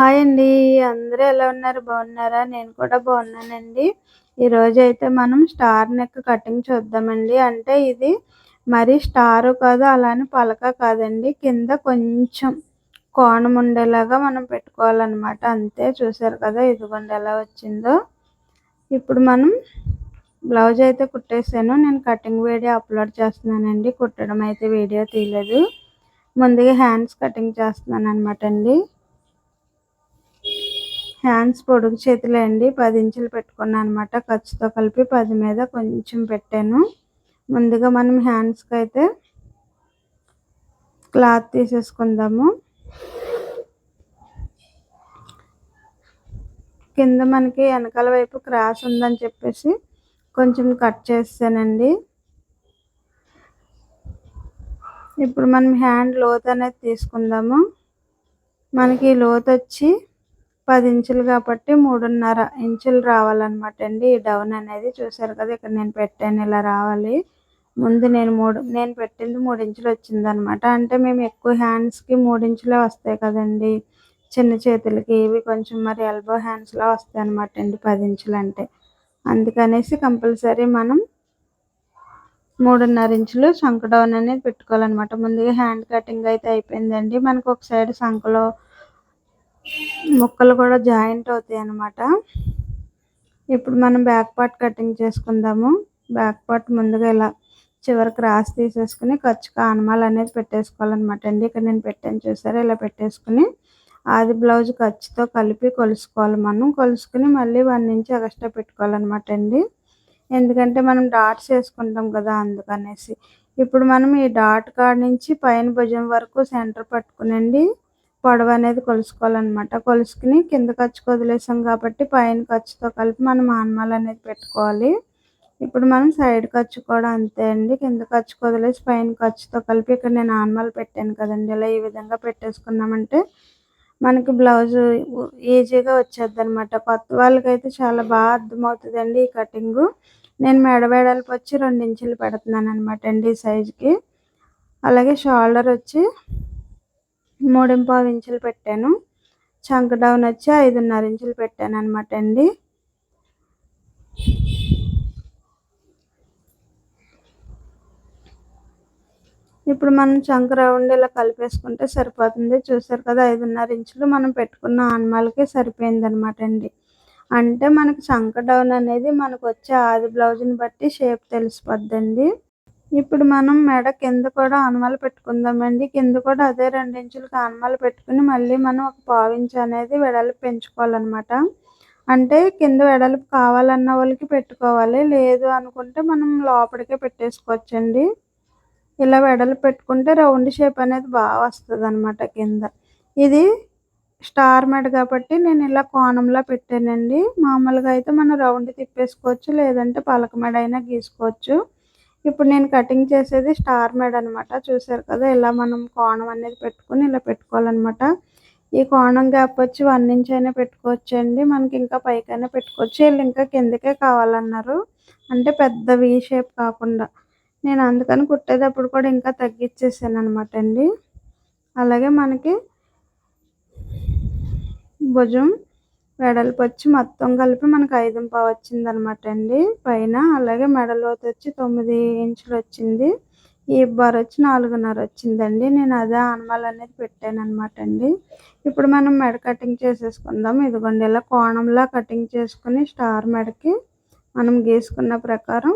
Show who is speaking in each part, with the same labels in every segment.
Speaker 1: Hi అండి. అందరూ ఎలా ఉన్నారు? బాగున్నారా? నేను కూడా బాగున్నానండి. ఈరోజు అయితే మనం స్టార్ నెక్ కటింగ్ చూద్దామండి. అంటే ఇది మరి స్టార్ కాదు అలానే పలక కాదండి. కింద కొంచెం కోణం ఉండేలాగా మనం పెట్టుకోవాలన్నమాట. అంతే చూసారు కదా ఇదిగోండి ఎలా వచ్చిందో. ఇప్పుడు మనం బ్లౌజ్ అయితే కుట్టేసాను. నేను కటింగ్ వీడియో అప్లోడ్ చేస్తున్నానండి. కుట్టడం అయితే వీడియో తీయలేదు. ముందుగా హ్యాండ్స్ కటింగ్ చేస్తున్నాను అనమాట అండి. హ్యాండ్స్ పొడుగు చేతులే అండి. పది ఇంచులు పెట్టుకున్నాను అనమాట ఖర్చుతో కలిపి పది మీద కొంచెం పెట్టాను. ముందుగా మనం హ్యాండ్స్కి అయితే క్లాత్ తీసేసుకుందాము. కింద మనకి వెనకాల వైపు క్రాస్ ఉందని చెప్పేసి కొంచెం కట్ చేస్తానండి. ఇప్పుడు మనం హ్యాండ్ లోత్ అనేది తీసుకుందాము. మనకి లోత్ వచ్చి పది ఇంచులు కాబట్టి మూడున్నర ఇంచులు రావాలన్నమాట అండి. ఈ డౌన్ అనేది చూసారు కదా ఇక్కడ నేను పెట్టాను ఇలా రావాలి. ముందు నేను మూడు నేను పెట్టింది మూడు ఇంచులు వచ్చిందనమాట అంటే మేము ఎక్కువ హ్యాండ్స్కి మూడు ఇంచులే వస్తాయి కదండి. చిన్న చేతులకి ఇవి కొంచెం మరి ఎల్బో హ్యాండ్స్లో వస్తాయి అనమాట అండి పది ఇంచులు అంటే. అందుకనేసి కంపల్సరీ మనం మూడున్నర ఇంచులు సంక డౌన్ అనేది పెట్టుకోవాలన్నమాట. ముందుగా హ్యాండ్ కటింగ్ అయితే అయిపోయిందండి. మనకు ఒక సైడ్ శంఖలో ముక్కలు కూడా జాయింట్ అవుతాయి అన్నమాట. ఇప్పుడు మనం బ్యాక్ పార్ట్ కటింగ్ చేసుకుందాము. బ్యాక్ పార్ట్ ముందుగా ఇలా చివరి క్రాస్ తీసేసుకుని ఖర్చు కానమాలు అనేది పెట్టేసుకోవాలన్నమాట. అండి ఇక్కడ నేను పెట్టాను చూసారా? ఇలా పెట్టేసుకుని ఆది బ్లౌజ్ ఖర్చుతో కలిపి కొలుసుకోవాలి మనం. కొలుసుకుని మళ్ళీ వన్ నుంచి ఎక్స్ట్రా పెట్టుకోవాలన్నమాట అండి. ఎందుకంటే మనం డాట్స్ వేసుకుంటాం కదా అందుకనేసి. ఇప్పుడు మనం ఈ డాట్ కాడ నుంచి పైన భుజం వరకు సెంటర్ పట్టుకునండి. పొడవు అనేది కొలుసుకోవాలన్నమాట. కొలుసుకుని కింద ఖర్చు వదిలేసాం కాబట్టి పైన ఖర్చుతో కలిపి మనం ఆనమాలు అనేది పెట్టుకోవాలి. ఇప్పుడు మనం సైడ్ ఖర్చు కూడా అంతే అండి. కింద ఖర్చు వదిలేసి పైన ఖర్చుతో కలిపి ఇక్కడ నేను ఆనమాలు పెట్టాను కదండి. ఇలా ఈ విధంగా పెట్టేసుకున్నామంటే మనకి బ్లౌజ్ ఈజీగా వచ్చేది అనమాట కొత్త వాళ్ళకైతే చాలా బాగా అర్థమవుతుందండి ఈ కటింగు. నేను మెడ వెడల్పు వచ్చి రెండు ఇంచులు పెడుతున్నాను అనమాట అండి ఈ సైజుకి. అలాగే షోల్డర్ వచ్చి మూడింపావు ఇంచులు పెట్టాను. చంక డౌన్ వచ్చి ఐదున్నర ఇంచులు పెట్టాను అనమాట అండి. ఇప్పుడు మనం చంక రౌండ్ ఇలా కలిపేసుకుంటే సరిపోతుంది. చూసారు కదా ఐదున్నర ఇంచులు మనం పెట్టుకున్న ఆన్మాలకి సరిపోయింది అనమాట అండి. అంటే మనకు చంక డౌన్ అనేది మనకు వచ్చే ఆది బ్లౌజ్ని బట్టి షేప్ తెలిసిపోద్దండి. ఇప్పుడు మనం మెడ కింద కూడా ఆనమాలు పెట్టుకుందామండి. కింద కూడా అదే రెండించులకి ఆనమాలు పెట్టుకుని మళ్ళీ మనం ఒక పావించి అనేది వెడల్పు పెంచుకోవాలన్నమాట. అంటే కింద వెడల్పు కావాలన్న వాళ్ళకి పెట్టుకోవాలి. లేదు అనుకుంటే మనం లోపలికే పెట్టేసుకోవచ్చండి. ఇలా వెడల్పు పెట్టుకుంటే రౌండ్ షేప్ అనేది బాగా వస్తుంది అనమాట కింద. ఇది స్టార్ మెడ కాబట్టి నేను ఇలా కోణంలో పెట్టానండి. మామూలుగా అయితే మనం రౌండ్ తిప్పేసుకోవచ్చు లేదంటే పలక మెడ అయినా గీసుకోవచ్చు. ఇప్పుడు నేను కటింగ్ చేసేది స్టార్ మేడ్ అనమాట చూసారు కదా ఇలా మనం కోణం అనేది పెట్టుకుని ఇలా పెట్టుకోవాలన్నమాట. ఈ కోణం గ్యాప్ వచ్చి వన్ ఇంచ్ అయినా పెట్టుకోవచ్చు అండి మనకి ఇంకా పైకైనా పెట్టుకోవచ్చు. వీళ్ళు ఇంకా కిందకే కావాలన్నారు. అంటే పెద్ద వీ షేప్ కాకుండా. నేను అందుకని కుట్టేటప్పుడు కూడా ఇంకా తగ్గించేసాను అనమాట అండి. అలాగే మనకి భుజం వెడల్పు వచ్చి మొత్తం కలిపి మనకు ఐదు పావు వచ్చింది అనమాట అండి. పైన అలాగే మెడలోతు వచ్చి తొమ్మిది ఇంచులు వచ్చింది. ఈ బార్ వచ్చి నాలుగున్నర వచ్చిందండి. నేను అదే ఆనమాలు అనేది పెట్టాను అనమాట అండి. ఇప్పుడు మనం మెడ కటింగ్ చేసేసుకుందాం. ఇదిగోండి ఇలా కోణంలా కటింగ్ చేసుకుని స్టార్ మెడకి మనం గీసుకున్న ప్రకారం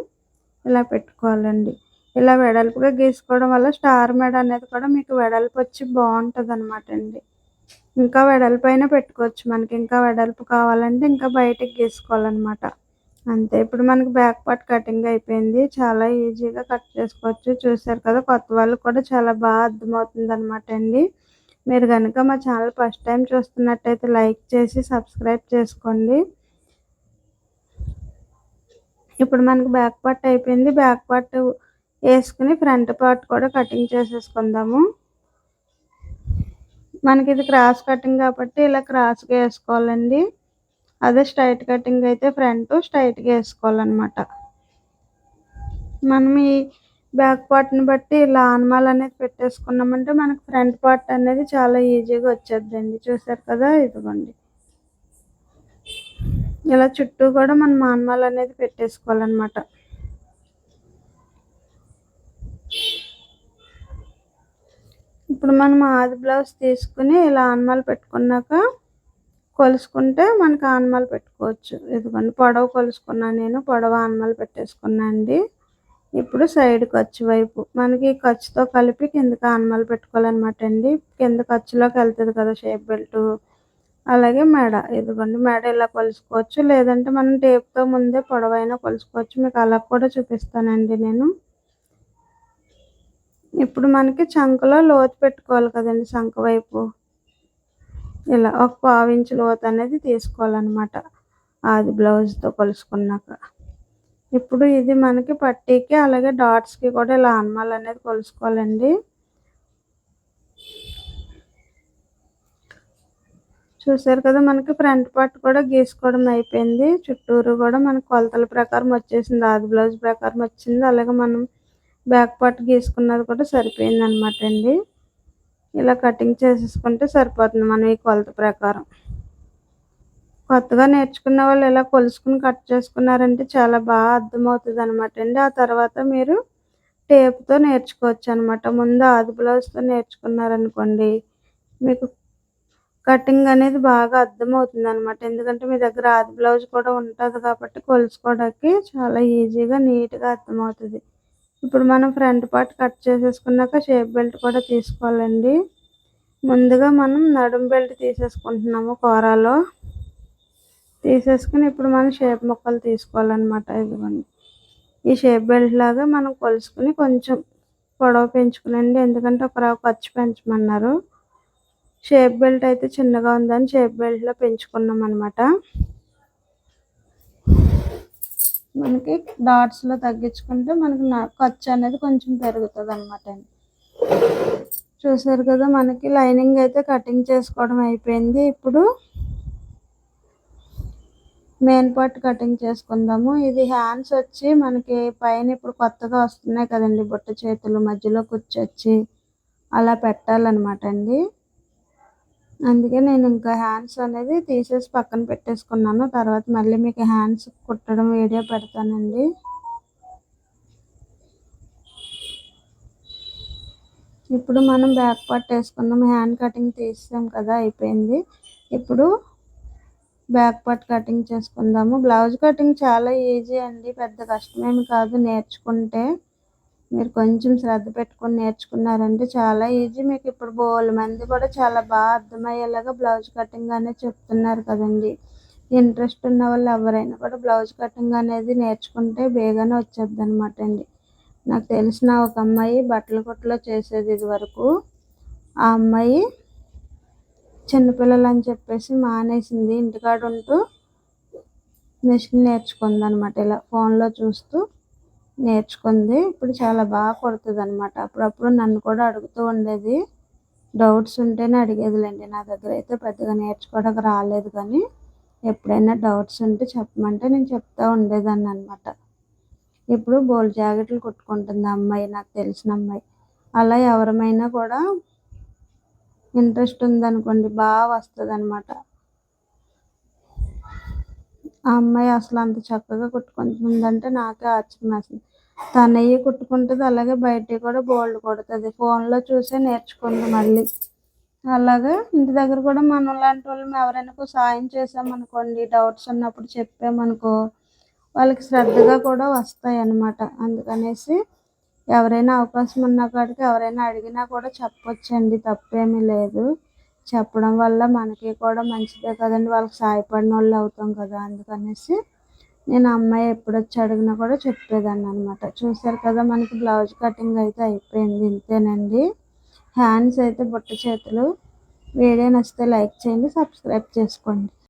Speaker 1: ఇలా పెట్టుకోవాలండి. ఇలా వెడల్పుగా గీసుకోవడం వల్ల స్టార్ మెడ అనేది కూడా మీకు వెడల్పు వచ్చి బాగుంటుంది అనమాట అండి. ఇంకా వెడల్పైన పెట్టుకోవచ్చు. మనకి ఇంకా వెడల్పు కావాలంటే ఇంకా బయటకు గీసుకోవాలన్నమాట. అంతే. ఇప్పుడు మనకి బ్యాక్ పార్ట్ కటింగ్ అయిపోయింది. చాలా ఈజీగా కట్ చేసుకోవచ్చు. చూసారు కదా కొత్త వాళ్ళు కూడా చాలా బాగా అర్థమవుతుంది అనమాట అండి. మీరు కనుక మా ఛానల్ ఫస్ట్ టైం చూస్తున్నట్టయితే లైక్ చేసి సబ్స్క్రైబ్ చేసుకోండి. ఇప్పుడు మనకి బ్యాక్ పార్ట్ అయిపోయింది. బ్యాక్ పార్ట్ వేసుకుని ఫ్రంట్ పార్ట్ కూడా కటింగ్ చేసేసుకుందాము. మనకి ఇది క్రాస్ కటింగ్ కాబట్టి ఇలా క్రాస్గా వేసుకోవాలండి. అదే స్ట్రైట్ కటింగ్ అయితే ఫ్రంట్ స్ట్రైట్గా వేసుకోవాలన్నమాట. మనం ఈ బ్యాక్ పార్ట్ని బట్టి ఇలా ఆనమాలు అనేది పెట్టేసుకున్నామంటే మనకు ఫ్రంట్ పార్ట్ అనేది చాలా ఈజీగా వచ్చేద్దండి. చూసారు కదా ఇదిగోండి. ఇలా చుట్టూ కూడా మనం ఆనమాలు అనేది పెట్టేసుకోవాలన్నమాట. ఇప్పుడు మనం ఆది బ్లౌజ్ తీసుకుని ఇలా ఆనమాలు పెట్టుకున్నాక కొలుసుకుంటే మనకు ఆనమాలు పెట్టుకోవచ్చు. ఇదిగోండి పొడవు కొలుసుకున్నాను నేను పొడవ ఆనమాలు పెట్టేసుకున్నా అండి. ఇప్పుడు సైడ్ ఖర్చు వైపు మనకి ఖర్చుతో కలిపి కిందకి ఆనమాలు పెట్టుకోవాలన్నమాట అండి. కింద ఖర్చులోకి వెళ్తుంది కదా షేప్ బెల్ట్ అలాగే మెడ. ఇదిగోండి మెడ ఇలా కొలుసుకోవచ్చు. లేదంటే మనం టేప్తో ముందే పొడవైనా కొలుసుకోవచ్చు. మీకు అలా కూడా చూపిస్తానండి నేను. ఇప్పుడు మనకి చంకలో లోతు పెట్టుకోవాలి కదండి చంక వైపు. ఇలా ఒక పావించి లోతు అనేది తీసుకోవాలన్నమాట. అది బ్లౌజ్తో కొలుసుకున్నాక. ఇప్పుడు ఇది మనకి పట్టీకి అలాగే డాట్స్కి కూడా ఇలా అన్మాలు అనేది కొలుసుకోవాలండి. చూసారు కదా మనకి ఫ్రంట్ పార్ట్ కూడా గీసుకోవడం అయిపోయింది. చుట్టూరు కూడా మనకి కొలతల ప్రకారం వచ్చేసింది. ఆది బ్లౌజ్ ప్రకారం వచ్చింది. అలాగే మనం బ్యాక్ పార్ట్ గీసుకున్నది కూడా సరిపోయింది అనమాట అండి. ఇలా కటింగ్ చేసేసుకుంటే సరిపోతుంది మనం ఈ కొలత ప్రకారం. కొత్తగా నేర్చుకున్న వాళ్ళు ఇలా కొలుసుకుని కట్ చేసుకున్నారంటే చాలా బాగా అర్థమవుతుంది అనమాట అండి. ఆ తర్వాత మీరు టేప్తో నేర్చుకోవచ్చు అనమాట ముందు ఆది బ్లౌజ్తో నేర్చుకున్నారనుకోండి మీకు కటింగ్ అనేది బాగా అర్థమవుతుంది అనమాట ఎందుకంటే మీ దగ్గర ఆది బ్లౌజ్ కూడా ఉంటుంది కాబట్టి కొలుసుకోవడానికి చాలా ఈజీగా నీట్గా అర్థమవుతుంది. ఇప్పుడు మనం ఫ్రంట్ పార్ట్ కట్ చేసేసుకున్నాక షేప్ బెల్ట్ కూడా తీసుకోవాలండి. ముందుగా మనం నడుం బెల్ట్ తీసేసుకుంటున్నాము కూరలో. తీసేసుకుని ఇప్పుడు మనం షేప్ ముక్కలు తీసుకోవాలన్నమాట ఇదిగోండి. ఈ షేప్ బెల్ట్ లాగా మనం కొలుసుకుని కొంచెం పొడవ పెంచుకునండి. ఎందుకంటే ఒక రావు ఖర్చు పెంచమన్నారు. షేప్ బెల్ట్ అయితే చిన్నగా ఉందని షేప్ బెల్ట్లో పెంచుకున్నాం అనమాట మనకి డాట్స్లో తగ్గించుకుంటే మనకి ఖర్చు అనేది కొంచెం పెరుగుతుంది అనమాట చూసారు కదా మనకి లైనింగ్ అయితే కటింగ్ చేసుకోవడం అయిపోయింది. ఇప్పుడు మెయిన్ పార్ట్ కటింగ్ చేసుకుందాము. ఇది హ్యాండ్స్ వచ్చి మనకి పైన ఇప్పుడు కొత్తగా వస్తున్నాయి కదండి బుట్ట చేతులు మధ్యలో కూర్చొచ్చి అలా పెట్టాలన్నమాట అండి. అందుకే నేను ఇంకా హ్యాండ్స్ అనేది తీసేసి పక్కన పెట్టేసుకున్నాను. తర్వాత మళ్ళీ మీకు హ్యాండ్స్ కుట్టడం వీడియో పెడతానండి. ఇప్పుడు మనం బ్యాక్ పార్ట్ వేసుకుందాం. హ్యాండ్ కటింగ్ తీసాం కదా అయిపోయింది. ఇప్పుడు బ్యాక్ పార్ట్ కటింగ్ చేసుకుందాము. బ్లౌజ్ కటింగ్ చాలా ఈజీ అండి. పెద్ద కష్టమేమి కాదు. నేర్చుకుంటే మీరు కొంచెం శ్రద్ధ పెట్టుకొని నేర్చుకున్నారంటే చాలా ఈజీ. మీకు ఇప్పుడు బోల్ మంది కూడా చాలా బాగా అర్థమయ్యేలాగా బ్లౌజ్ కటింగ్ అనేది చెప్తున్నారు కదండి. ఇంట్రెస్ట్ ఉన్న వాళ్ళు ఎవరైనా కూడా బ్లౌజ్ కటింగ్ అనేది నేర్చుకుంటే బేగానే వచ్చేది అనమాట అండి. నాకు తెలిసిన ఒక అమ్మాయి బట్టల కొట్టులో చేసేది ఇది వరకు. ఆ అమ్మాయి చిన్నపిల్లలు అని చెప్పేసి మానేసింది. ఇంటికాడ ఉంటూ మిషన్ నేర్చుకుంది అనమాట ఇలా ఫోన్లో చూస్తూ. నేర్చుకుంది. ఇప్పుడు చాలా బాగా కొడుతుంది అనమాట అప్పుడప్పుడు నన్ను కూడా అడుగుతూ ఉండేది. డౌట్స్ ఉంటేనే అడిగేదిలేండి. నా దగ్గర అయితే పెద్దగా నేర్చుకోవడానికి రాలేదు కానీ ఎప్పుడైనా డౌట్స్ ఉంటే చెప్పమంటే నేను చెప్తా ఉండేదాన్ని అనమాట ఇప్పుడు బోల్ జాకెట్లు కుట్టుకుంటుంది అమ్మాయి నాకు తెలిసిన అమ్మాయి. అలా ఎవరమైనా కూడా ఇంట్రెస్ట్ ఉందనుకోండి బాగా వస్తుంది అనమాట ఆ అమ్మాయి అసలు అంత చక్కగా కుట్టుకుంటుందంటే నాకే ఆశ్చర్యం వేస్తుంది తనయ్యి కుట్టుకుంటుంది అలాగే బయట కూడా బోల్డ్ కొడుతుంది. ఫోన్లో చూసే నేర్చుకుంది మళ్ళీ. అలాగే ఇంటి దగ్గర కూడా మనం లాంటి వాళ్ళం ఎవరైనా సాయం చేసామనుకోండి డౌట్స్ ఉన్నప్పుడు చెప్పామనుకో వాళ్ళకి శ్రద్ధగా కూడా వస్తాయి అన్నమాట. అందుకనేసి ఎవరైనా అవకాశం ఉన్న కాడికి ఎవరైనా అడిగినా కూడా చెప్పొచ్చండి తప్పేమీ లేదు. చెప్పడం వల్ల మనకి కూడా మంచిదే కదండి. వాళ్ళకి సాయపడిన వాళ్ళు అవుతాం కదా అందుకనేసి నేను అమ్మాయి ఎప్పుడు వచ్చి అడిగినా కూడా చెప్పేదాన్ని అనమాట చూసారు కదా మనకి బ్లౌజ్ కటింగ్ అయితే అయిపోయింది ఇంతేనండి. హ్యాండ్స్ అయితే బుట్ట చేతులు వీడియో నచ్చితే లైక్ చేయండి సబ్స్క్రైబ్ చేసుకోండి.